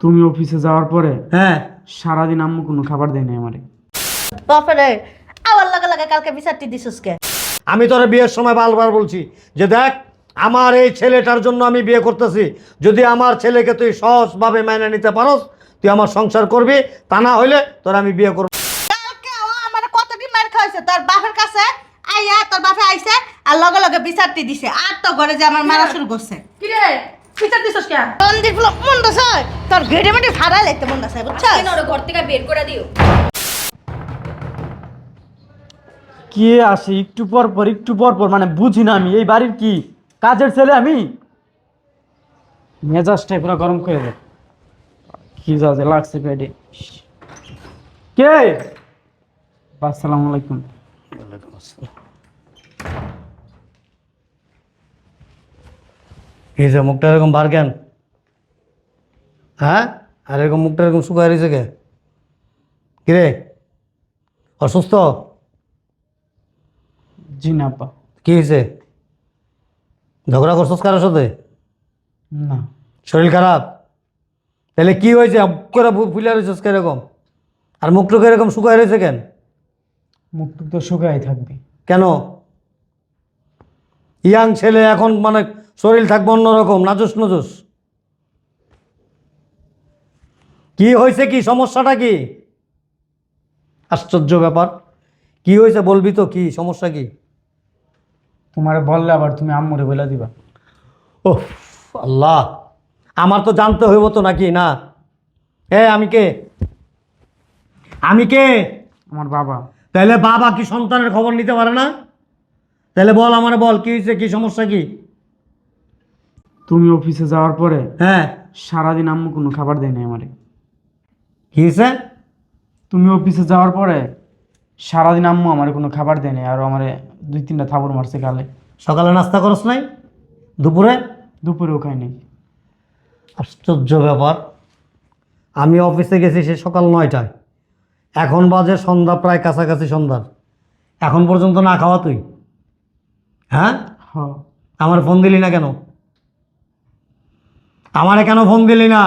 তুমি অফিসে যাওয়ার পরে হ্যাঁ। সারাদিন আম্মু কোনো খাবার দেয়নি আমারে। বাপরে আবার লাগে লাগে কালকে বিচারটি দিছিস কে? আমি তোর বিয়ের সময় বারবার বলছি যে দেখ আমার এই ছেলেটার জন্য আমি বিয়ে করতেছি। যদি আমার ছেলেকে তুই সহজভাবে মেনে নিতে পারস তুই আমার সংসার করবি তা না হইলে তোর আমি বিয়ে করব। কালকে ও আমার কতদিন মার খাইছে তোর বাপের কাছে আইয়া তোর বাপে আইছে আর লগে লগে বিচারটি দিছে। আর তো ঘরে যে আমার মারা শুরু করছে। কিরে? বিচার দিছস কেন? মন্দিরগুলো মন দছে তোর ঘেড়ে মেটে ফাড়া লাইতে মন দছে বুঝছস? কেন ওরে ঘর থেকে বের করে দিও। কে আসে? একটু পর পর একটু পর পর মানে বুঝি না আমি। এই বাড়ির কি? কাজের ছেলে আমি? মেজাজটাই পুরো গরম করে দেয় কি যাতে লাগছে পেটে। কে? আসসালামু আলাইকুম। যে মুখটা এরকম বার কেন? হ্যাঁ? আর এরকম মুখটা এরকম শুকায় রয়েছে কে কিরে? অসুস্থ? জি না আপা। কি হয়েছে? ঝগড়া করছস কারোর সাথে? না। শরীর খারাপ? তাহলে কি হয়েছে? করে ফুলে রয়েছিস কীরকম? আর মুখটুকু এরকম শুকায় রয়েছে কেন? মুখ টুক তো শুকাই থাকবে। কেন? ইয়াং ছেলে এখন মানে শরীর থাকবে অন্যরকম নাজুস নজুস। কি হয়েছে কি? সমস্যাটা কি? আশ্চর্য ব্যাপার। কি হয়েছে বলবি তো কি? সমস্যা কি? তোমারে বললে আবার তুমি আম্মুরে বলে দিবা। ও আল্লাহ। আমার তো জানতে হইব তো নাকি না? এ আমি কে? আমি কে? আমার বাবা। তাহলে বাবা কি সন্তানের খবর নিতে পারে না? তাহলে বল আমার বল কি হয়েছে কি সমস্যা কি? তুমি অফিসে যাওয়ার পরে হ্যাঁ। সারাদিন আম্মু কোনো খাবার দেয় দেয়নি আমারে। কি হয়েছে তুমি অফিসে যাওয়ার পরে সারাদিন আম্মু আমার কোনো খাবার দেয়নি আর আমারে দুই তিনটা থাবর মারছে গালে। সকালে নাস্তা করস নাই? দুপুরে? দুপুরেও খাইনি আশ্চর্য ব্যাপার। আমি অফিসে গেছি সে সকাল নয়টায়। এখন বাজে সন্ধ্যা প্রায় কাছাকাছি সন্ধ্যার এখন পর্যন্ত না খাওয়া তুই? হ্যাঁ? হ। আমার ফোন দিলি না কেন? আমারে কেন ফোন দিলি না?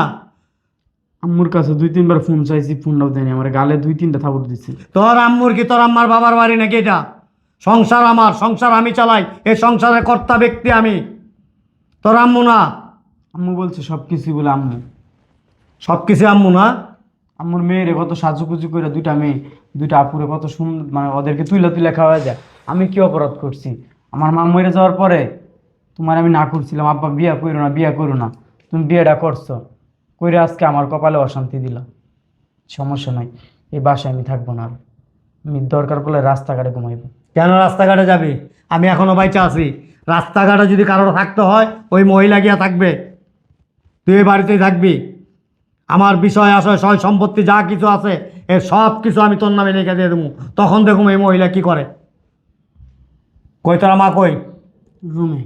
আম্মুর কাছে দুই তিনবার ফোন চাইছি ফোনটাও দেয়নি আমার গালে দুই তিনটা থাবর দিচ্ছে তোর আম্মুর কি তোর আম্মার বাবার বাড়ি নাকি এটা? সংসার আমার সংসার আমি চালাই এই সংসারের কর্তা ব্যক্তি আমি। তোর আম্মু না? আম্মু বলছে সব কিছুই বলে আম্মু। সব কিছু আম্মু না? আম্মুর মেয়েরে কত সাজুকুজু করে দুইটা মেয়ে দুইটা আপুরে কত সুন্দর মানে ওদেরকে তুইলা তুইলা খাওয়া যায় আমি কি অপরাধ করছি? আমার মা মরে যাওয়ার পরে তোমার আমি না করছিলাম আব্বা বিয়া করো না বিয়া করো না। তুমি বিয়েটা করছ কইরে আজকে আমার কপালে অশান্তি দিল। সমস্যা নাই এই বাসায় আমি থাকব না আর। আমি দরকার পড়লে রাস্তাঘাটে ঘুমাইবো। কেন রাস্তাঘাটে যাবি? আমি এখনও বাইচা আছি। রাস্তাঘাটে যদি কারোর থাকতে হয় ওই মহিলা গিয়া থাকবে। তুই এই বাড়িতেই থাকবি। আমার বিষয় আশয় সয় সম্পত্তি যা কিছু আছে এ সব কিছু আমি তোর নামে লিখে দিয়ে দেবো। তখন দেখুন এই মহিলা কি করে। কই তোরা মা কই? রুমে।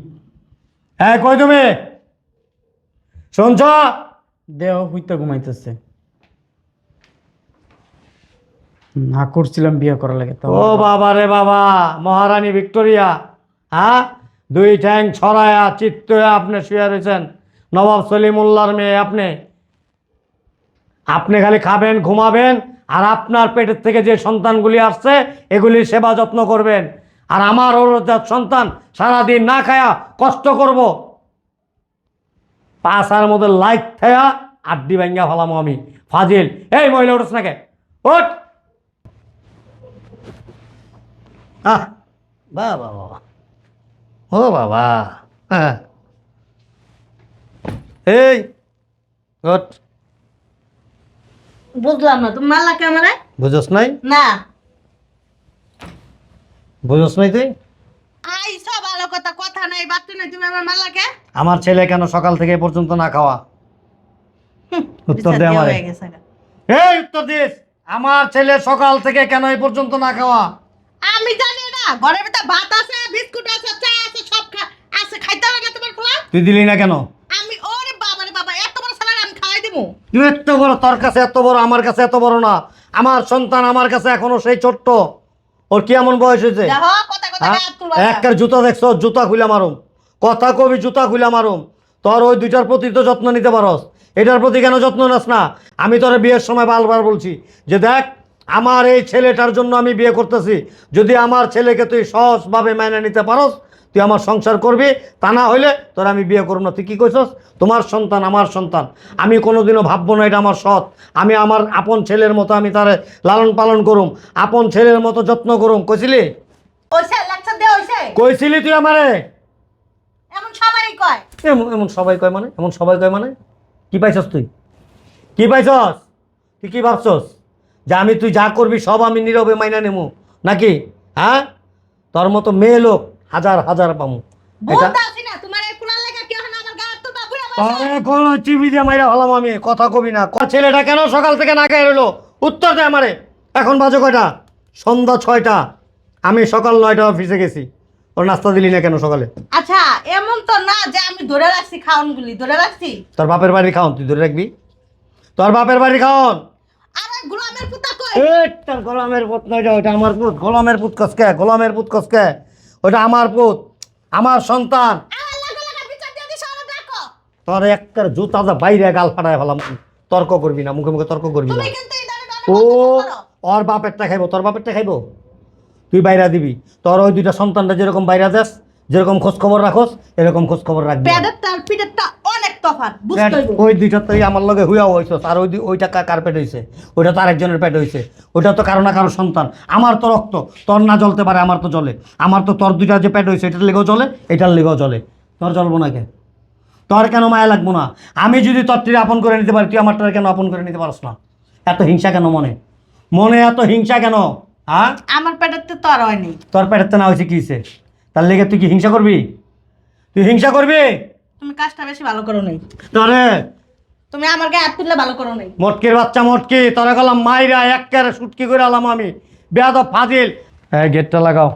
হ্যাঁ কই তুমি? শুনছ দেহ হইতে ঘুমাইতেছে। না করছিলাম বিয়ে করা লাগে তো ও বাবা রে বাবা মহারানী ভিক্টোরিয়া হ্যাঁ? দুই ঠ্যাং ছড়ায়া চিত্ত হয়ে আপনি শুয়ে রয়েছেন। নবাব সলিমুল্লার মেয়ে আপনি। আপনি খালি খাবেন ঘুমাবেন আর আপনার পেটের থেকে যে সন্তানগুলি আসছে এগুলির সেবা যত্ন করবেন। আর আমার ওরজাত সন্তান সারাদিন না খায়া কষ্ট করব। পাশার মধ্যে লাইট থায়া আড্ডি ভাঙ্গা ফেলামো আমি। ফাজিল এই মহিলা উঠছ নাকে? আহ বাবা বাবা। ও বাবা হ্যাঁ। এই ওঠ বুঝলাম না তুমি মারলা কে আমারে বুঝোস নাই? না। বুঝোস নাই তুই? কথা কথা নাই বাচ্চা নাই তুমি আমার আমার ছেলে কেন সকাল থেকে পর্যন্ত না খাওয়া? উত্তর দে আমারে। এই উত্তর দিস আমার ছেলে সকাল থেকে কেন এই পর্যন্ত না খাওয়া? আমি জানি না ঘরের ভিতরে ভাত আছে বিস্কুট আছে চা আছে সব খা আছে খাইতে না তোমার খোলা? তুই দিলি না কেন? আমি ওরে বাবা রে বাবা এত বড় স্যালাড আমি খাওয়াই দেবো তুই এত বড় তোর কাছে এত বড় আমার কাছে এত বড় না। আমার সন্তান আমার কাছে এখনও সেই ছোট্ট। ওর কি এমন বয়স হয়েছে? হ্যাঁ? একটার জুতা দেখছ জুতা খুলে মারুম। কথা কবি জুতা খুলে মারুম। তোর ওই দুইটার প্রতি তো যত্ন নিতে পারস। এটার প্রতি কেন যত্ন নাস না? আমি তোর বিয়ের সময় বারবার বলছি যে দেখ আমার এই ছেলেটার জন্য আমি বিয়ে করতেছি। যদি আমার ছেলেকে তুই সহজভাবে মেনে নিতে পারস তুই আমার সংসার করবি তা না হইলে তোর আমি বিয়ে করব না। তুই কী কইছস? তোমার সন্তান আমার সন্তান। আমি কোনোদিনও ভাববো না এটা আমার সৎ। আমি আমার আপন ছেলের মতো আমি তারে লালন পালন করুম। আপন ছেলের মতো যত্ন করুম। কইছিলি? কইছিলি তুই আমারে? এমন সবাই কয়। এমন এমন সবাই কয় মানে? এমন সবাই কয় মানে? কি পাইছস তুই? কি পাইছস? তুই কি ভাবছস? যে আমি তুই যা করবি সব আমি নীরবে মাইনা নেব নাকি? হ্যাঁ? তোর মতো মেয়ে লোক হাজার হাজার পামু। এটা এই চিবি দিয়ে মাইরা হলাম আমি কথা কবি না। ছেলেটা কেন সকাল থেকে না খেয়ে রইল? উত্তর দে আমারে। এখন বাজে কয়টা? সন্ধ্যা ছয়টা। আমি সকাল নয়টা অফিসে গেছি। ওর নাস্তা দিলি না কেন সকালে? আচ্ছা এমন তো না যে আমি ধরে রাখছি খাওনগুলি ধরে রাখছি? তোর বাপের বাড়ি খাওন তুই ধরে রাখবি? তোর বাপের বাড়ি খাওন? আরে গোলামের পুতা কই? তোর গোলামের পুত নয় ওটা আমার পুত। গোলামের পুত কসকে গোলামের পুত কসকে ওটা আমার পুত আমার সন্তান। তোর একটা জুতা যা বাইরে গাল ফাটায় ফেলাম তর্ক করবি না মুখে মুখে তর্ক করবি না। ও ওর বাপেরটা খাইবো তোর বাপেরটা খাইবো? তুই বাইরা দিবি। তোর ওই দুইটা সন্তানটা যেরকম বাইরা দেস যেরকম খোঁজ খবর রাখোস এরকম খোঁজ খবর রাখবি। তার ওই দুইটা আমার লগে হুইয়া হইছস আর ওই ওইটা কার পেট ওইটা তো আরেকজনের পেট ওইটা তো কারও না কারও সন্তান। আমার তো রক্ত তোর না জ্বলতে পারে আমার তো জ্বলে। আমার তো তোর দুইটা যে পেট হইছে এটার লেগেও জলে এটার লেগেও জ্বলে। তোর জ্বলবো না কে তোর কেন মায়া লাগবো না? আমি যদি তোর তীরে আপন করে নিতে পারি তুই আমার তোর কেন আপন করে নিতে পারস না? এত হিংসা কেন মনে? মনে এত হিংসা কেন? হ্যাঁ আমার পেটের তো আর হয়নি তোর পেটের তো না হয়েছে কি তার লেগে তুই কি হিংসা করবি? তুই হিংসা করবি? তুমি কাজটা বেশি ভালো করো নাই। তোরে তুমি আমার গায়ে হাত তুললে ভালো করো নাই। মটকির বাচ্চা মটকি তোরা গেলাম মাইরা এক সুটকি করে আলাম আমি। বেয়াদ ফাজিল। হ্যাঁ গেটটা লাগাও।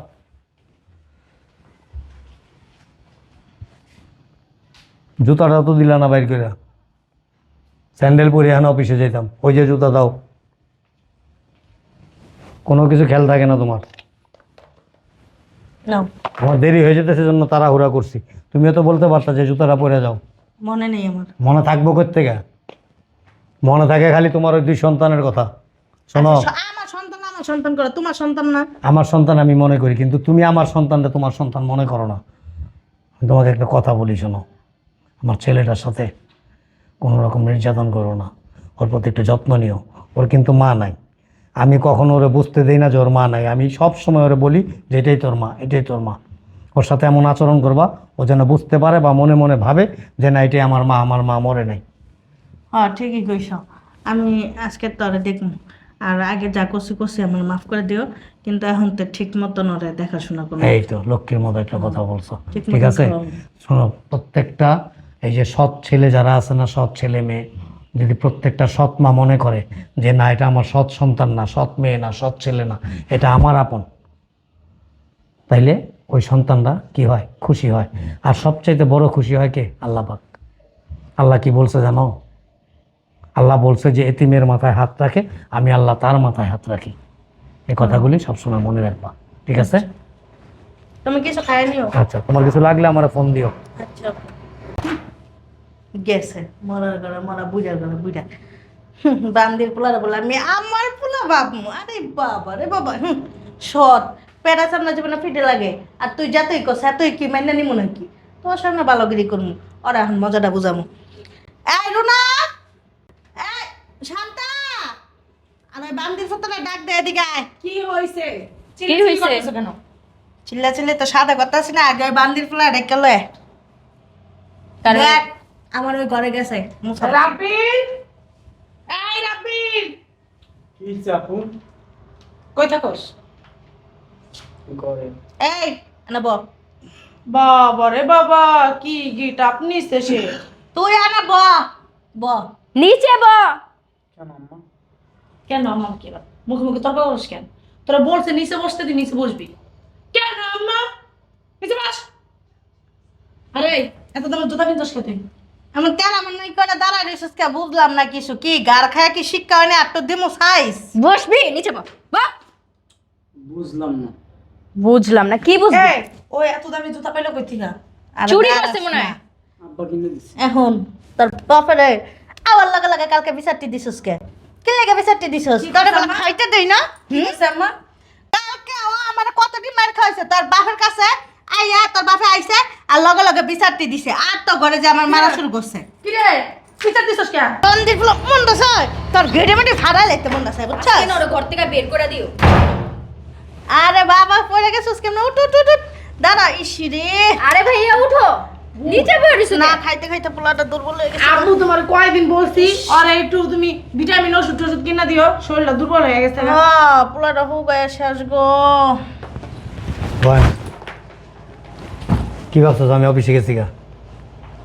জুতাটা তো দিলা না বাইর করে স্যান্ডেল পরে এখন অফিসে যেতাম ওই যে জুতা দাও। কোনো কিছু খেয়াল থাকে না তোমার। নাও। আমার দেরি হয়ে যেতে সেজন্য তাড়াহুড়া করছি। তুমিও তো বলতে পারতা যে জুতাটা পরে যাও। মনে নেই আমার। মনে থাকব কোথেকে মনে থাকে খালি তোমার ওই দুই সন্তানের কথা। শোনো। আচ্ছা, আমার সন্তান আমার সন্তান করো তোমার সন্তান না। আমার সন্তান আমি মনে করি কিন্তু তুমি আমার সন্তানটা তোমার সন্তান মনে করো না। আমি তোমাকে একটা কথা বলি শোনো। আমার ছেলেটার সাথে কোনো রকম নির্যাতন করো না। ওর প্রতি একটু যত্ন নিও। ওর কিন্তু মা নাই। আমি কখনো ওরে বুঝতে দিই না যে ওর মা নাই। আমি সব সময় ওরে বলি যে এটাই তোর মা এটাই তোর মা। ওর সাথে এমন আচরণ করবা ও যেন বুঝতে পারে বা মনে মনে ভাবে যে না এটাই আমার মা আমার মা মরে নাই। হ্যাঁ ঠিকই কইছ। আমি আজকে তোরে দেখুন আর আগে যা করছি করছি আমার মাফ করে দিও। কিন্তু এখন তো ঠিক মতো নরে দেখাশোনা করো এই তো লক্ষ্মীর মতো একটা কথা বলছো। ঠিক ঠিক আছে? শোনো প্রত্যেকটা এই যে সৎ ছেলে যারা আছে না সৎ ছেলে মেয়ে যদি প্রত্যেকটা সৎ মা মনে করে যে না এটা আমার সৎ সন্তান না সৎ মেয়ে না সৎ ছেলে না এটা আমার আপন। তাইলে ওই সন্তানরা কি হয়? খুশি হয়। আর সবচাইতে বড় খুশি হয় কে? আল্লাহ পাক। আল্লাহ কি বলছে জানো? আল্লাহ বলছে যে এতিমের মাথায় হাত রাখে আমি আল্লাহ তার মাথায় হাত রাখি। এই কথাগুলি সবসময় মনে রাখবা। ঠিক আছে? তুমি কিছু নিও। আচ্ছা তোমার কিছু লাগলে আমার ফোন দিও। আচ্ছা। গেছে মরার ঘরে মরা বুঝার ঘরে বুঝা বান্দির পোলারে বলে আমি আমার পোলা বাবু আরে বাবা রে বাবা। হুম, সৎ পেটা সামনে জীবনে ফিটে লাগে। আর তুই যাতই কস এতই কি মাইনা নিমু নাকি? তোর সামনে ভালোগিরি করব ওরা এখন মজাটা বুঝামু। এই রুনা! এই শান্তা! আর বান্দির ফতলে ডাক দে এদিকে কি হইছে? কি হইছে? কেন? চিল্লা চিল্লি তো সাদা কথা আছে না আগে বান্দির পোলা ডেকে লয়? আমার ওই ঘরে গেছে রাব্বিল! এই রাব্বিল! কি চাপু কই থাকোস? করে এই বাবা রে বাবা কি গিট আপনি সে? তুই এনে ব। ব। নিচে ব। কেন আম্মা? কেন আম্মা কি? মুখে মুখে তর্ক করিস কেন? তোরা বলছে নিচে বসতে তুই নিচে বসবি। কেন আম্মা? নিচে বস। আরে এত দামের জুতা কিনছিস কে তুই? এমন তেল আমার নই করে রইছিস কে বুঝলাম না কিছু। কি গার খায় কি শিক্ষা হয় না? আর তো দিমু সাইজ বসবি নিচে ব ব। বুঝলাম না। বুঝলাম না কি বুঝবি? এই ওই এত দামি জুতা পাইলো কই থেকে? আরে চুরি করছে মনে হয়। আব্বা কিনে দিছে। এখন তোর বাপরে আবার লাগে লাগে কালকে বিচারটি দিছস কে? কি লাগে বিচারটি দিছস? কি তোর করছে বলে আম্মা? খাইতে দেই না। আম্মা কালকে ও আমার কতদিন মার খাইছে তোর বাপের কাছে আইয়া তোর বাপে আইছে আর লগে লগে বিচারটি দিছে। আর তো ঘরে যে আমার মারা শুরু করছে। কি রে বিচার দিছস কেন? তন্দির ফুল মন্দ চাই। তোর ঘেড়ে মেটে ফাড়া লাগতে মন্দ চাই বুঝছস? কেন ওরা ঘর থেকে বের করে দিও। আরে বাবা পড়ে গেছিস কেমন? উঠ উঠ উঠ উঠ। দাঁড়া ইসি রে। আরে ভাইয়া উঠো। নিচে বেরিয়েছো না খাইতে খাইতে পোলাটা দুর্বল হয়ে গেছে। আম্মু তোমার কয়দিন বলছি আর একটু তুমি ভিটামিন ওষুধ টষুধ কিনা দিও শরীরটা দুর্বল হয়ে গেছে হ্যাঁ পোলাটা হুগায় শেষ গো কি ভাবছস? আমি অফিসে গেছি গা।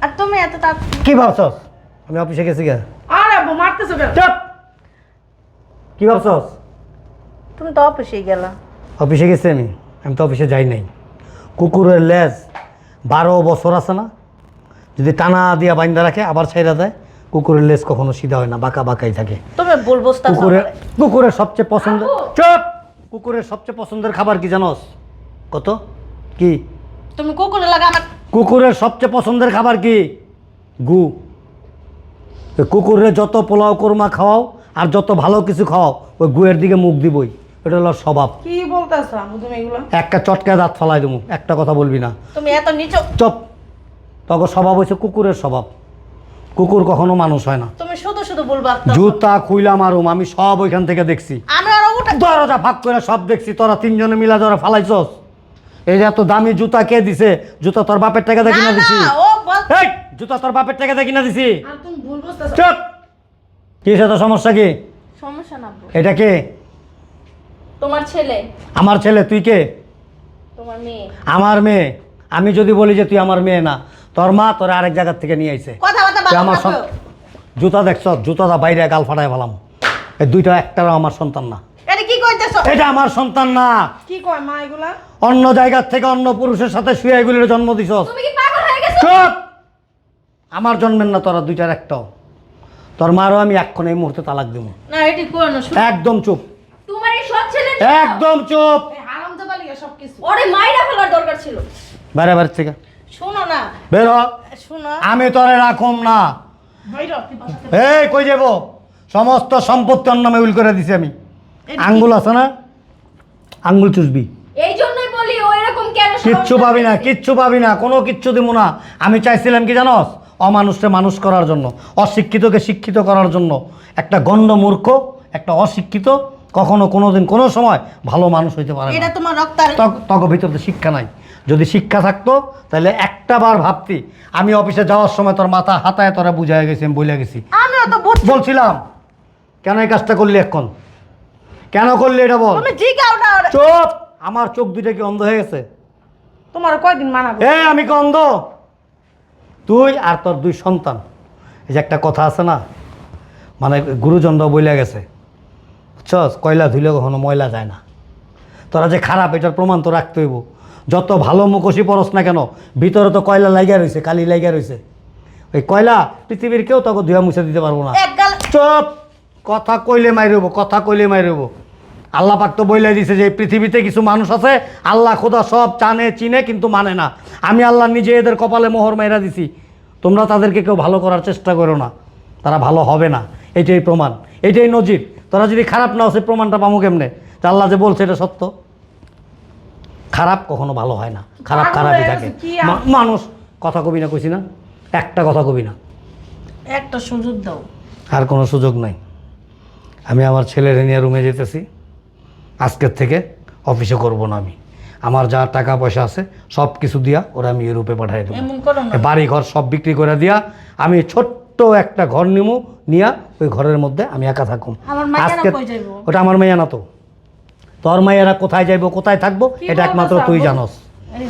আর তুমি এত তার কি ভাবছস? আমি অফিসে গেছি গা। আর আব্বু মারতেছো কেন? চুপ! কি ভাবছস? তুমি তো অফিসে গেলা। অফিসে গেছি আমি। আমি তো অফিসে যাই নাই। কুকুরের লেজ বারো বছর আছে না? যদি টানা দিয়া বাইন্দা রাখে আবার ছাইরা দেয় কুকুরের লেজ কখনো সিধা হয় না বাঁকা বাঁকাই থাকে। তুমি বুঝতে কুকুরের কুকুরের সবচেয়ে পছন্দের চুপ! কুকুরের সবচেয়ে পছন্দের খাবার কি জানোস? কত? কি? তুমি কুকুরে লাগা আমার কুকুরের সবচেয়ে পছন্দের খাবার কি? গু। কুকুরের যত পোলাও কোরমা খাওয়াও আর যত ভালো কিছু খাওয়াও ওই গুয়ের দিকে মুখ দিবই। এটা হলো স্বভাব। কি বলতেছো তুমি এগুলো? একটা চটকায় দাঁত ফালাই দেবো একটা কথা বলবি না। তুমি এত নিচ চপ। তখন স্বভাব হয়েছে কুকুরের স্বভাব। কুকুর কখনো মানুষ হয় না। তুমি শুধু শুধু বলবা জুতা খুইলা মারুম আমি সব ওইখান থেকে দেখছি। আমি আরও উঠে দরজা ফাঁক করে সব দেখছি তোরা তিনজনে মিলা ধরে ফালাইছস। যে এত দামি জুতা কে দিছে? জুতা তোর বাপের টাকা দেখি না দিছি। এই জুতা তোর বাপের টাকা দেখি না দিছি। চুপ। কি তোর সমস্যা কি? সমস্যা না এটা কে? তোমার ছেলে। আমার ছেলে তুই কে? তোমার মেয়ে। আমার মেয়ে। আমি যদি বলি যে তুই আমার মেয়ে না তোর মা তোর আরেক জায়গার থেকে নিয়ে আইছে। তুই আমার। জুতা দেখছ জুতাটা বাইরে গাল ফাটায় ফেলাম। এই দুইটা একটারও আমার সন্তান না। এটা আমার সন্তান না। কি কয় মা এগুলা? অন্য জায়গার থেকে অন্য পুরুষের সাথে শুয়ে এগুলির জন্ম দিছ তুমি কি পাগল হয়ে গেছো? চুপ! আমার জন্মের না তোরা দুইটার একটাও তোর মারও আমি এক্ষণ এই মুহূর্তে তালাক দেবো। না এটি কই না একদম চুপ। তোমার এই সব ছেলে একদম চুপ! এই হারাম জাদা লিগে সবকিছু। ওরে মাইরা ফেলার দরকার ছিল। বাইরে বাইরে থেকে। শুনো না। বের হ। শুনো। আমি তোরে রাখুম না। বাইরে এই কই যাব? সমস্ত সম্পত্তি অন্য নামে উইল করে দিছি আমি। আঙ্গুল আছে না? আঙ্গুল চুষবি। এই জন্যই বলি ও এরকম কেন কিচ্ছু? পাবি না কিচ্ছু পাবি না কোনো কিচ্ছু দিব না। আমি চাইছিলাম কি জানোস? অমানুষকে মানুষ করার জন্য অশিক্ষিতকে শিক্ষিত করার জন্য। একটা গণ্ড মূর্খ একটা অশিক্ষিত কখনো কোনোদিন কোনো সময় ভালো মানুষ হইতে পারে এটা তোমার রক্ত তক ভিতরে শিক্ষা নাই। যদি শিক্ষা থাকতো তাহলে একটা বার ভাবতি আমি অফিসে যাওয়ার সময় তোর মাথা হাতায় তোরা বুঝাই গেছি আমি বলে গেছি। তো বলছিলাম কেন এই কাজটা করলি এখন? কেন করলে এটা বল? তুমি জিগাও না ওরে। চুপ! আমার চোখ দুইটা কি অন্ধ হয়ে গেছে? তোমার কয়দিন মানা করো এ আমি কি অন্ধ? তুই আর তোর দুই সন্তান। এই যে একটা কথা আছে না মানে গুরুজনরা বইলে গেছে। বুঝছস? কয়লা ধুইলে কখনো ময়লা যায় না। তোরা যে খারাপ এটার প্রমাণ তো রাখতে হইব। যত ভালো মুখোশি পরস না কেন ভিতরে তো কয়লা লাইগা রয়েছে কালি লাইগা রয়েছে ওই কয়লা পৃথিবীর কেউ তোকে ধুয়া মুছে দিতে পারব না। এক গাল চুপ! কথা কইলে মাইরব কথা কইলে মাইরব আল্লাহ পাক তো বইলাই দিছে যে এই পৃথিবীতে কিছু মানুষ আছে আল্লাহ খোদা সব জানে চিনে কিন্তু মানে না। আমি আল্লাহ নিজে এদের কপালে মোহর মাইরা দিছি। তোমরা তাদেরকে কেউ ভালো করার চেষ্টা করো না। তারা ভালো হবে না। এটাই প্রমাণ। এটাই নজির। তোরা যদি খারাপ না হচ্ছে প্রমাণটা পামো কেমনে? যে আল্লাহ যে বলছে এটা সত্য। খারাপ কখনো ভালো হয় না। খারাপ খারাপই থাকে। মানুষ কথা কবি না কইছি না? একটা কথা কবি না। একটা সুযোগ দাও। আর কোনো সুযোগ নাই। আমি আমার ছেলের নিয়ে রুমে যেতেছি। আজকের থেকে অফিসে করব না আমি। আমার যা টাকা পয়সা আছে সব কিছু দিয়া ওরা আমি ইউরোপে পাঠিয়ে দেবো। বাড়ি ঘর সব বিক্রি করে দিয়া আমি ছোট্ট একটা ঘর নিমু নিয়া ওই ঘরের মধ্যে আমি একা থাকুম। আজকে ওটা আমার মেয়া না তো। তোর মাইয়ারা কোথায় যাইবো কোথায় থাকব এটা একমাত্র তুই? জানোস।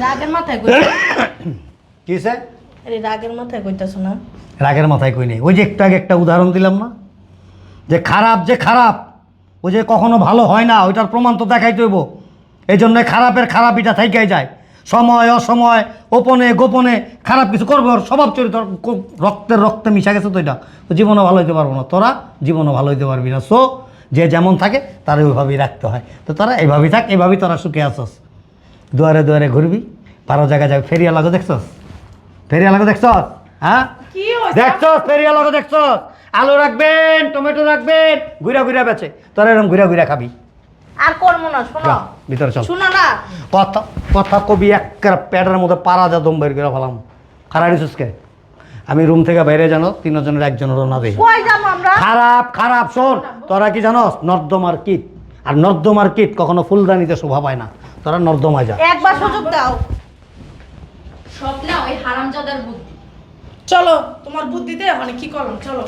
রাগের মাথায় কই কিসে রাগের মাথায় কইতাছো না? রাগের মাথায় কই নেই। ওই যে একটু আগে একটা উদাহরণ দিলাম না? যে খারাপ যে খারাপ। ওই যে কখনো ভালো হয় না ওইটার প্রমাণ তো দেখাই তৈব এই জন্য খারাপের খারাপ খারাপিটা থাইকাই যায়। সময় অসময় ওপনে গোপনে খারাপ কিছু করবে ওর স্বভাব চরিত্র রক্তের রক্তে মিশা গেছে তো এটা। তো জীবনও ভালো হইতে পারব না। তোরা জীবনও ভালো হইতে পারবি না। সো যে যেমন থাকে তারা ওইভাবেই রাখতে হয়। তো তোরা এইভাবেই থাক এইভাবেই তোরা সুখে আসস দুয়ারে দুয়ারে ঘুরবি বারো জায়গায় যাবে। ফেরিয়া লাগো দেখছস? ফেরিয়া লাগো দেখছস? হ্যাঁ? দেখছস ফেরিয়া লগো দেখছস? আলু রাখবেন টমেটো রাখবেন ঘুরা ঘুরা বেচে। তোরা এরকম ঘুরা ঘুরা খাবি। আর করব না শোনো। ভিতরে চল। শোনো না। কথা কথা কবি এক প্যাডের মধ্যে পাড়া যা দম বের করে ফেলাম। খারাপ কে? আমি রুম থেকে বাইরে জানো তিনজনের একজনেরও না দেখি কই যাব আমরা? খারাপ খারাপ শোন। তোরা কি জানোস নর্দমার কীট। আর নর্দমার কীট কখনো ফুলদানিতে শোভা পায় না। তোরা নর্দমায় যা। একবার সুযোগ দাও। সব না ওই হারামজাদার বুদ্ধি। চলো তোমার বুদ্ধিতে মানে কি করলাম? চলো।